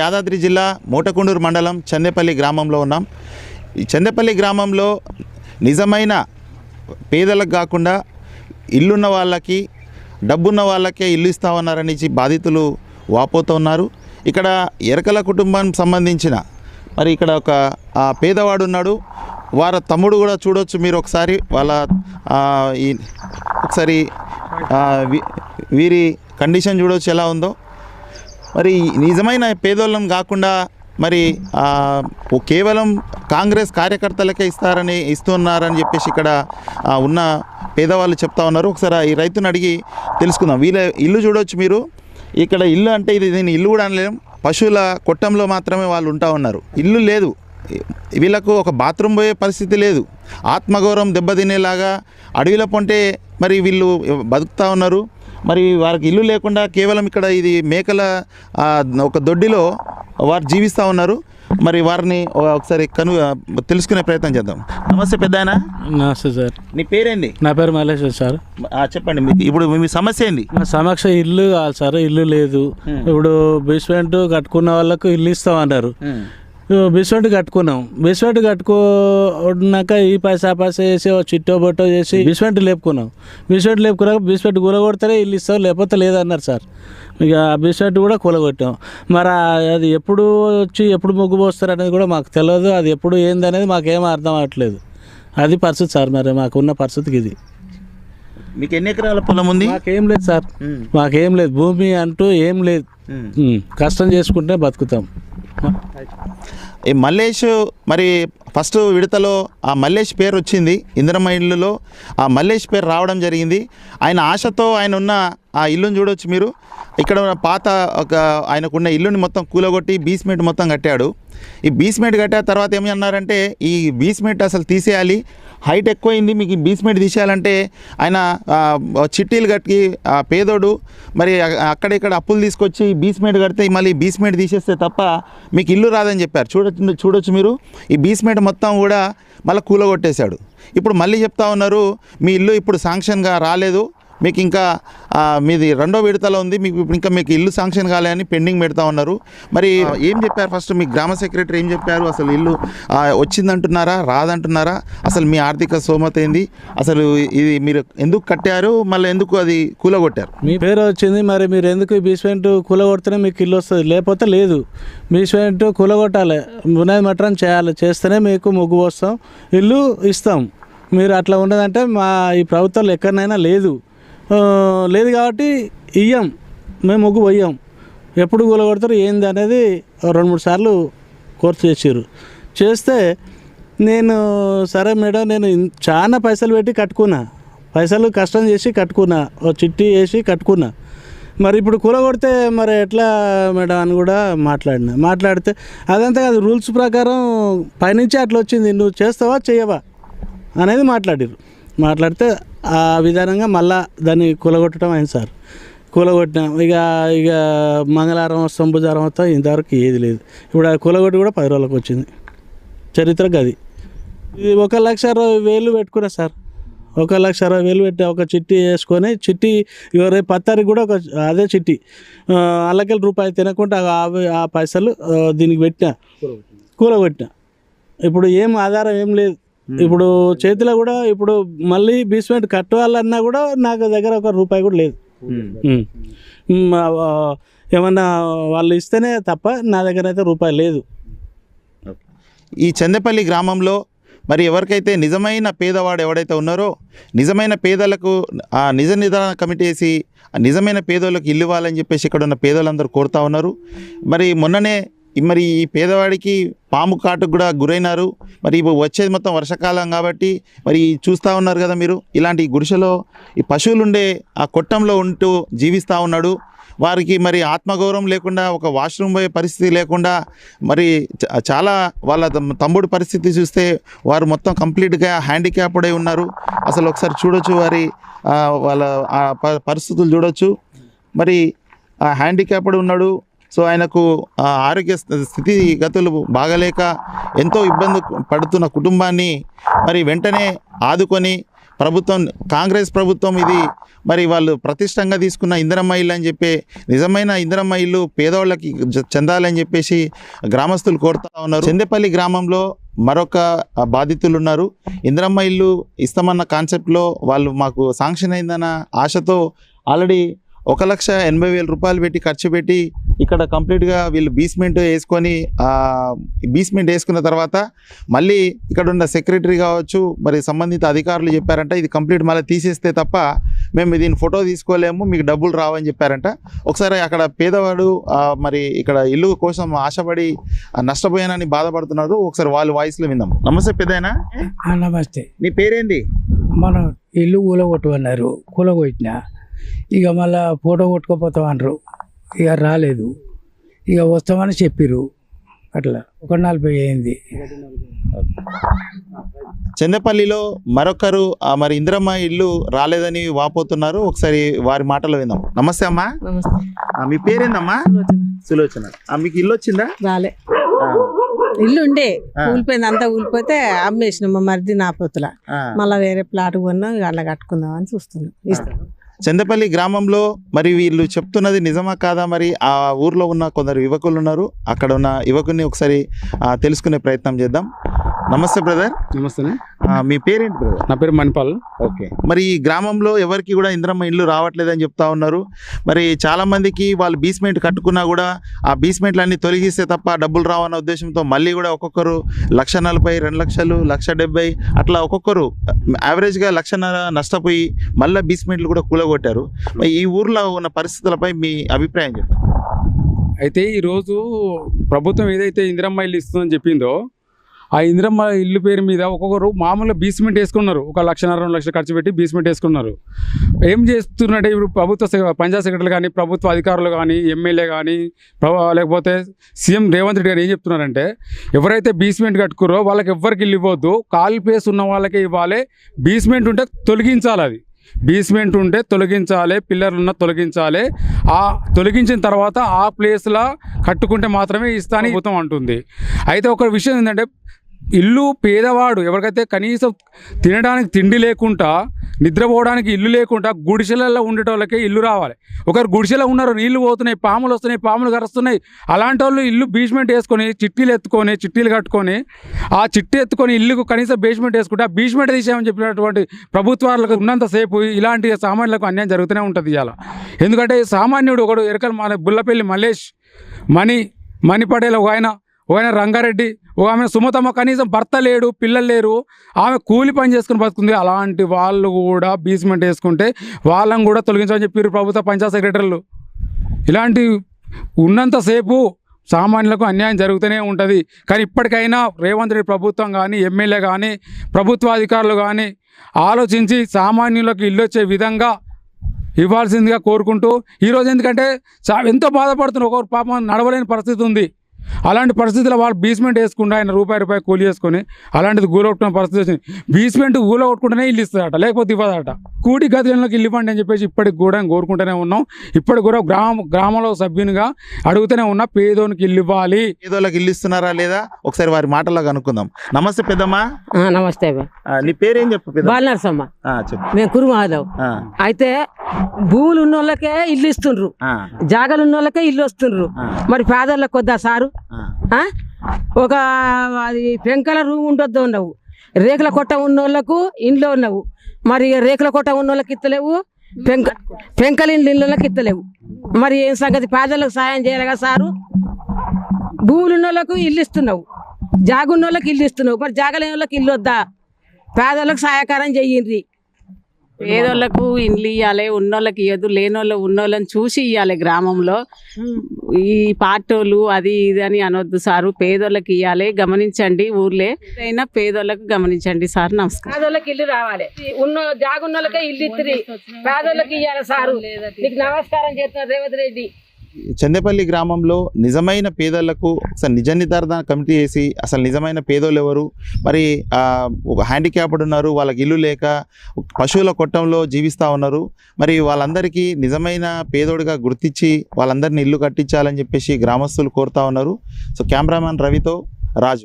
యాదాద్రి జిల్లా మూటకొండూరు మండలం చందేపల్లి గ్రామంలో ఉన్నాం. ఈ చందేపల్లి గ్రామంలో నిజమైన పేదలకు కాకుండా ఇల్లున్న వాళ్ళకి డబ్బున్న వాళ్ళకే ఇల్లు ఇస్తా బాధితులు వాపోతున్నారు ఇక్కడ ఎరకల కుటుంబానికి సంబంధించిన మరి ఇక్కడ ఒక పేదవాడు ఉన్నాడు. వారి తమ్ముడు కూడా చూడొచ్చు మీరు ఒకసారి. వాళ్ళ ఈ ఒకసారి వీరి కండిషన్ చూడొచ్చు ఎలా ఉందో. మరి నిజమైన పేదోళ్ళం కాకుండా మరి కేవలం కాంగ్రెస్ కార్యకర్తలకే ఇస్తారని ఇస్తున్నారని చెప్పేసి ఇక్కడ ఉన్న పేదవాళ్ళు చెప్తా ఉన్నారు. ఒకసారి ఈ రైతుని అడిగి తెలుసుకుందాం. వీళ్ళ ఇల్లు చూడవచ్చు మీరు. ఇక్కడ ఇల్లు అంటే ఇది దీని ఇల్లు కూడా అనలేం. పశువుల కొట్టంలో మాత్రమే వాళ్ళు ఉంటా ఉన్నారు. ఇల్లు లేదు. వీళ్ళకు ఒక బాత్రూమ్ పోయే పరిస్థితి లేదు. ఆత్మగౌరవం దెబ్బతినేలాగా అడవిలో పొంటే మరి వీళ్ళు బతుకుతా ఉన్నారు. మరి వారికి ఇల్లు లేకుండా కేవలం ఇక్కడ ఇది మేకల ఒక దొడ్డిలో వారు జీవిస్తూ ఉన్నారు. మరి వారిని ఒకసారి కను తెలుసుకునే ప్రయత్నం చేద్దాం. నమస్తే పెద్ద నమస్తే సార్. నీ పేరేంది? నా పేరు మల్లేశ్వర్ సార్. చెప్పండి మీకు ఇప్పుడు మీ సమస్య ఏంది? సమక్ష ఇల్లు కావాలి సార్ ఇల్లు లేదు. ఇప్పుడు బేస్మెంట్ కట్టుకున్న వాళ్ళకు ఇల్లు ఇస్తామన్నారు బేస్మెంట్ కట్టుకున్నాం. బేస్మెంట్ కట్టుకున్నాక ఈ పైసా పైసా చేసి చిట్టో బొట్టో చేసి బేస్మెంట్ లేపుకున్నాం. బేస్మెంట్ లేపుకున్నాక బేస్మెంట్ కూలగొడితేనే ఇల్లు ఇస్తాం లేకపోతే లేదన్నారు సార్. ఇక ఆ బేస్మెంట్ కూడా కూలగొట్టాం. మరి ఆ- అది ఎప్పుడు వచ్చి ఎప్పుడు మొగ్గు పోస్తారు అనేది కూడా మాకు తెలియదు అది ఎప్పుడు ఏంది అనేది మాకేం అర్థం అవ్వట్లేదు. అది పరిస్థితి సార్ మరి మాకున్న పరిస్థితికి ఇది. మీకు ఎన్ని ఎకరాల పొలం ఉంది? మాకేం లేదు సార్. మాకేం లేదు. భూమి అంటూ ఏం లేదు. కష్టం చేసుకుంటే బతుకుతాం. ఈ మల్లేష్ మరి ఫస్ట్ విడతలో ఆ మల్లేష్ పేరు వచ్చింది ఇందిరమ్మ ఇల్లులో. ఆ మల్లేష్ పేరు రావడం జరిగింది. ఆయన ఆశతో ఆయన ఉన్న ఆ ఇల్లుని చూడొచ్చు మీరు. ఇక్కడ ఉన్న పాత ఒక ఆయనకున్న ఇల్లుని మొత్తం కూలగొట్టి బీస్మెంట్ మొత్తం కట్టాడు. ఈ బీస్మెంట్ కట్టిన తర్వాత ఏమి అన్నారంటే ఈ బీస్మెంట్ అసలు తీసేయాలి. హైట్ ఎక్కువైంది మీకు ఈ బీస్మెంట్ తీసేయాలంటే ఆయన చిట్టీలు కట్టి ఆ పేదోడు మరి అక్కడిక్కడ అప్పులు తీసుకొచ్చి బీస్మేట్ కడితే మళ్ళీ బీస్మెంట్ తీసేస్తే తప్ప మీకు ఇల్లు రాదని చెప్పారు. చూడ చూడొచ్చు మీరు. ఈ బీస్మేట్ మొత్తం కూడా మళ్ళీ కూలగొట్టేశాడు. ఇప్పుడు మళ్ళీ చెప్తా ఉన్నారు మీ ఇల్లు ఇప్పుడు శాంక్షన్గా రాలేదు. మీకు ఇంకా మీది రెండో విడతలో ఉంది. మీకు ఇప్పుడు ఇంకా మీకు ఇల్లు శాంక్షన్ కాలేదని పెండింగ్ పెడతా ఉన్నారు. మరి ఏం చెప్పారు ఫస్ట్ మీ గ్రామ సెక్రటరీ ఏం చెప్పారు? అసలు ఇల్లు వచ్చిందంటున్నారా? రాదంటున్నారా? అసలు మీ ఆర్థిక స్తోమత ఏంది? అసలు ఇది మీరు ఎందుకు కట్టారు? మళ్ళీ ఎందుకు అది కూలగొట్టారు? మీ పేరు వచ్చింది మరి మీరు ఎందుకు బేస్మెంట్ కూలగొడితేనే మీకు ఇల్లు వస్తుంది? లేకపోతే లేదు. బేస్మెంట్ కూలగొట్టాలి. బునాది మటరం చేయాలి. చేస్తేనే మీకు ముగ్గు వస్తాం ఇల్లు ఇస్తాం. మీరు అట్లా ఉండదంటే మా ఈ ప్రభుత్వంలో ఎక్కడనైనా లేదు. లేదు కాబట్టి ఇయ్యం. మేము ముగ్గు పోయాం ఎప్పుడు కూలగొడతారు ఏంది అనేది రెండు మూడు సార్లు కోర్సు చేసారు చేస్తే నేను సరే మేడం నేను చాలా పైసలు పెట్టి కట్టుకున్నా. పైసలు కష్టం చేసి కట్టుకున్నా. ఓ చిట్టి వేసి కట్టుకున్నా. మరి ఇప్పుడు కూలగొడితే మరి ఎట్లా మేడం అని కూడా మాట్లాడిన. మాట్లాడితే అదంతా కాదు రూల్స్ ప్రకారం పైనుంచి అట్లా వచ్చింది. నువ్వు చేస్తావా చేయవా అనేది మాట్లాడారు మాట్లాడితే ఆ విధానంగా మళ్ళా దాన్ని కూలగొట్టడం అయింది సార్. కూలగొట్టినాం ఇక ఇక మంగళవారం వస్తాం బుధవారం వస్తాం ఇంతవరకు ఏది లేదు. ఇప్పుడు ఆ కూలగొట్టి కూడా పది రోజులకు వచ్చింది. చరిత్ర గది. ఇది ఒక లక్ష అరవై వేలు పెట్టుకున్నా సార్. ఒక లక్ష అరవై వేలు పెట్టి ఒక చిట్టి వేసుకొని చిట్టి రేపు పత్తారికి కూడా ఒక అదే చిట్టి. అల్లకెళ్ళి రూపాయి తినకుండా ఆ పైసలు దీనికి పెట్టిన. కూలగొట్టిన. ఇప్పుడు ఏం ఆధారం ఏం లేదు. ఇప్పుడు చేతిలో కూడా ఇప్పుడు మళ్ళీ బీస్మెంట్ కట్టాలన్నా కూడా నాకు దగ్గర ఒక రూపాయి కూడా లేదు. ఏమన్నా వాళ్ళు ఇస్తేనే తప్ప నా దగ్గర అయితే రూపాయి లేదు. ఈ చందపల్లి గ్రామంలో మరి ఎవరికైతే నిజమైన పేదవాడు ఎవడైతే ఉన్నారో నిజమైన పేదలకు ఆ నిజ నిదాన కమిటీ వేసి ఆ నిజమైన పేదోళ్ళకి ఇల్లు ఇవ్వాలని చెప్పేసి ఇక్కడ ఉన్న పేదోళ్ళందరూ కోరుతా ఉన్నారు. మరి మొన్ననే మరి ఈ పేదవాడికి పాము కాటుకు కూడా గురైనారు. మరి ఇప్పుడు వచ్చేది మొత్తం వర్షాకాలం కాబట్టి మరి చూస్తూ ఉన్నారు కదా మీరు ఇలాంటి గుడిసెలో ఈ పశువులు ఉండే ఆ కొట్టంలో ఉంటూ జీవిస్తూ ఉన్నాడు. వారికి మరి ఆత్మగౌరవం లేకుండా ఒక వాష్రూమ్ పోయే పరిస్థితి లేకుండా మరి చ- చాలా వాళ్ళ తమ్- తమ్ముడు పరిస్థితి చూస్తే వారు మొత్తం కంప్లీట్గా హ్యాండిక్యాప్డ్ అయి ఉన్నారు. అసలు ఒకసారి చూడొచ్చు వారి వాళ్ళ పరిస్థితులు చూడొచ్చు. మరి ఆ హ్యాండిక్యాప్డ్ ఉన్నాడు. సో ఆయనకు ఆ ఆరోగ్య స్థితిగతులు బాగలేక ఎంతో ఇబ్బంది పడుతున్న కుటుంబాన్ని మరి వెంటనే ఆదుకొని ప్రభుత్వం కాంగ్రెస్ ప్రభుత్వం ఇది మరి వాళ్ళు ప్రతిష్టంగా తీసుకున్న ఇందిరమ్మ ఇల్లు అని చెప్పి నిజమైన ఇందిరమ్మ ఇల్లు పేదవాళ్ళకి చెందాలని చెప్పేసి గ్రామస్తులు కోరుతా ఉన్నారు. చందేపల్లి గ్రామంలో మరొక బాధితులు ఉన్నారు. ఇందిరమ్మ ఇల్లు ఇస్తామన్న కాన్సెప్ట్లో వాళ్ళు మాకు శాంక్షన్ అయిందన్న ఆశతో ఆల్రెడీ ఒక లక్ష ఎనభై వేల రూపాయలు పెట్టి ఖర్చు పెట్టి ఇక్కడ కంప్లీట్గా వీళ్ళు బీస్మెంట్ వేసుకొని బీస్మెంట్ వేసుకున్న తర్వాత మళ్ళీ ఇక్కడ ఉన్న సెక్రటరీ కావచ్చు మరి సంబంధిత అధికారులు చెప్పారంట ఇది కంప్లీట్ మళ్ళీ తీసేస్తే తప్ప మేము దీని ఫోటో తీసుకోలేము మీకు డబ్బులు రావని చెప్పారంట. ఒకసారి అక్కడ పేదవాడు మరి ఇక్కడ ఇల్లు కోసం ఆశపడి నష్టపోయానని బాధపడుతున్నారు ఒకసారి వాళ్ళ వాయిస్లో విందాం. నమస్తే పెద్దయినా. నమస్తే. నీ పేరేంది మనం ఇల్లు కూలగొట్టు అన్నారు కూలగొట్టిన ఇక మళ్ళా ఫోటో కొట్టుకోపోతాం అన్నారు ఇక రాలేదు. ఇక వస్తామని చెప్పిర్రు. అట్లా ఒక నలభై అయింది. చందపల్లిలో మరొకరు ఆ, మరి ఇందిరమ్మ ఇల్లు రాలేదని వాపోతున్నారు. ఒకసారి వారి మాటలు విందాం. నమస్తే అమ్మా. నమస్తే. ఆ, మీ పేరేందమ్మా? సులోచన. ఆ, మీకు ఇల్లు వచ్చిందా? రాలే. ఆ, ఇల్లు ఉండే. ఆ. కూలిపోయింది అంతా కూలిపోతే అమ్మేసినాం మా మరిది నా పొత్తుల ఆ. మళ్ళీ వేరే ప్లాట్ కొన్నాం ఇక అట్లా కట్టుకుందాం అని చూస్తున్నాం. ఇస్తాం. చందపల్లి గ్రామంలో మరి వీళ్ళు చెప్తున్నది నిజమా కాదా మరి? ఆ ఊర్లో ఉన్న కొందరు యువకులు ఉన్నారు. అక్కడ ఉన్న యువకుని ఒకసారి తెలుసుకునే ప్రయత్నం చేద్దాం. నమస్తే బ్రదర్ నమస్తే మీ పేరేంటి బ్రదర్ నా పేరు మణిపాల్. ఓకే. మరి ఈ గ్రామంలో ఎవరికి కూడా ఇంద్రమ్మ ఇల్లు రావట్లేదని చెప్తా ఉన్నారు. మరి చాలా మందికి వాళ్ళు బీస్మెంట్ కట్టుకున్నా కూడా ఆ బీస్మెంట్లన్నీ తొలగిస్తే తప్ప డబ్బులు రావన్న ఉద్దేశంతో మళ్ళీ కూడా ఒక్కొక్కరు లక్ష నలభై రెండు లక్షలు లక్ష డెబ్బై అట్లా ఒక్కొక్కరు యావరేజ్గా లక్షన్నర నష్టపోయి మళ్ళీ బీస్మెంట్లు కూడా కూలగొట్టారు. మరి ఈ ఊర్లో ఉన్న పరిస్థితులపై మీ అభిప్రాయం చెప్పండి. అయితే ఈరోజు ప్రభుత్వం ఏదైతే ఇందిరమ్మ ఇల్లు ఇస్తుందని చెప్పిందో ఆ ఇందిరమ్మ ఇల్లు పేరు మీద ఒక్కొక్కరు మామూలుగా బీస్మెంట్ వేసుకున్నారు. ఒక లక్షన్నర రెండు లక్షలు ఖర్చు పెట్టి బీస్మెంట్ వేసుకున్నారు. ఏం చేస్తున్నట్టే ఇప్పుడు ప్రభుత్వ పంచాయత్ సెక్రటరీలు కానీ ప్రభుత్వ అధికారులు కానీ ఎమ్మెల్యే కానీ లేకపోతే సీఎం రేవంత్ రెడ్డి గారు ఏం చెప్తున్నారంటే ఎవరైతే బీస్మెంట్ కట్టుకురో వాళ్ళకి ఎవ్వరికి ఇల్లు ఇవ్వద్దు. కాల్ ప్లేస్ ఉన్న వాళ్ళకే ఇవ్వాలి. బీస్మెంట్ ఉంటే తొలగించాలి అది. బీస్మెంట్ ఉంటే తొలగించాలి. పిల్లర్లు ఉన్న తొలగించాలి. ఆ తొలగించిన తర్వాత ఆ ప్లేస్లో కట్టుకుంటే మాత్రమే ఇస్తా అని ప్రభుత్వం అంటుంది. అయితే ఒక విషయం ఏంటంటే ఇల్లు పేదవాడు ఎవరికైతే కనీసం తినడానికి తిండి లేకుండా నిద్రపోవడానికి ఇల్లు లేకుండా గుడిసెలలో ఉండేటోళ్ళకే ఇల్లు రావాలి. ఒకరు గుడిసెలో ఉన్నారు నీళ్ళు పోతున్నాయి పాములు వస్తున్నాయి పాములు కరుస్తున్నాయి. అలాంటి వాళ్ళు ఇల్లు బీస్మెంట్ వేసుకొని చిట్టీలు ఎత్తుకొని చిట్టీలు కట్టుకొని ఆ చిట్టి ఎత్తుకొని ఇల్లుకు కనీసం బేస్మెంట్ వేసుకుంటే ఆ బీస్మెంట్ తీసామని చెప్పినటువంటి ప్రభుత్వాలకు ఉన్నంతసేపు ఇలాంటి సామాన్యులకు అన్యాయం జరుగుతూనే ఉంటుంది ఇవాళ ఎందుకంటే సామాన్యుడు ఒకడు ఎరకల్ మన బుల్లపల్లి మల్లేష్ మణి మణి ఒక ఆయన ఆయన రంగారెడ్డి ఓ ఆమె సుమతమ్మ కనీసం భర్త లేడు పిల్లలు లేరు. ఆమె కూలి పని చేసుకుని బతుకుంది. అలాంటి వాళ్ళు కూడా బీస్మెంట్ వేసుకుంటే వాళ్ళని కూడా తొలగించమని చెప్పారు ప్రభుత్వ పంచాయత్ సెక్రటరీలు. ఇలాంటి ఉన్నంతసేపు సామాన్యులకు అన్యాయం జరుగుతూనే ఉంటుంది. కానీ ఇప్పటికైనా రేవంత్ రెడ్డి ప్రభుత్వం కానీ ఎమ్మెల్యే కానీ ప్రభుత్వ అధికారులు కానీ ఆలోచించి సామాన్యులకు ఇల్లు వచ్చే విధంగా ఇవ్వాల్సిందిగా కోరుకుంటూ ఈరోజు ఎందుకంటే చా ఎంతో బాధపడుతున్నారు ఒకరు పాపం నడవలేని పరిస్థితి ఉంది. అలాంటి పరిస్థితుల్లో వాళ్ళు బీస్మెంట్ వేసుకుంటే ఆయన రూపాయి రూపాయి కూలి చేసుకొని అలాంటిది గూలగొట్టుకున్న పరిస్థితి వచ్చింది. బీస్మెంట్ గూలగొట్టుకుంటేనే ఇల్లు ఇస్తారట లేకపోతే ఇవ్వదట. కూడి గదిలోకి ఇల్లు ఇవ్వండి అని చెప్పేసి ఇప్పటికి కూడా కోరుకుంటూనే ఉన్నాం. ఇప్పటికి కూడా గ్రామ గ్రామంలో సభ్యునిగా అడుగుతూనే ఉన్నా పేదోనికి ఇల్లు ఇవ్వాలి. పేదోళ్ళకి ఇల్లు ఇస్తున్నారా లేదా? ఒకసారి వారి మాటల్లో కనుక్కుందాం. నమస్తే పెద్దమ్మా. ఆ, నమస్తే నీ పేరేం చెప్పు బాలనరసమ్మ. చెప్పు. మేము కురుమాధవ్ అయితే భూములు ఉన్న వాళ్ళకే ఇల్లు ఇస్తుండ్రు. ఆ, జాగాలు ఉన్న వాళ్ళకే ఇల్లు వస్తుండ్రు. మరి పేదలకు కొద్దా సారు? ఒక అది పెంకల రూమ్ ఉండొద్దు ఉన్నావు రేకుల కొట్ట ఉన్న వాళ్ళకు ఇంట్లో ఉన్నావు మరి రేకుల కొట్ట ఉన్న వాళ్ళకి ఇత్తలేవు పెంక పెంకల ఇండ్లు ఇళ్ళకి ఇత్తలేవు. మరి ఏం సంగతి? పేదలకు సాయం చేయాలిగా సారు? భూములు ఉన్న వాళ్ళకు ఇల్లు ఇస్తున్నావు. జాగున్న వాళ్ళకి ఇల్లు ఇస్తున్నావు. మరి జాగలేని వాళ్ళకి ఇల్లు వద్దా? పేదలకు సహాయకారం చెయ్యండి పేదోళ్ళకు ఇండ్లు ఇవ్వాలి ఉన్నోళ్ళకి ఇవ్వదు లేనోళ్ళు ఉన్నోళ్ళని చూసి ఇవ్వాలి గ్రామంలో. ఈ పార్టోలు అది ఇది అని అనొద్దు సారు పేదోళ్ళకి ఇవ్వాలి గమనించండి ఊర్లే. అయినా పేదోళ్ళకు గమనించండి సార్ నమస్కారం. పేదోళ్ళకి ఇల్లు రావాలి. ఉన్న జాగున్నోళ్ళకే ఇల్లు ఇత్తిరి. పేదోళ్ళకి ఇవ్వాలి సారు. నీకు నమస్కారం చేస్తున్నారు రేవంత్ రెడ్డి. చందేపల్లి గ్రామంలో నిజమైన పేదలకు అసలు నిజ నిర్ధారణ కమిటీ చేసి అసలు నిజమైన పేదోళ్ళు ఎవరు? మరి ఒక హ్యాండిక్యాప్డ్ ఉన్నారు వాళ్ళకి ఇల్లు లేక పశువుల కొట్టంలో జీవిస్తూ ఉన్నారు. మరి వాళ్ళందరికీ నిజమైన పేదోడిగా గుర్తించి వాళ్ళందరినీ ఇల్లు కట్టించాలని చెప్పేసి గ్రామస్తులు కోరుతా ఉన్నారు. సో కెమెరామ్యాన్ రవితో రాజు.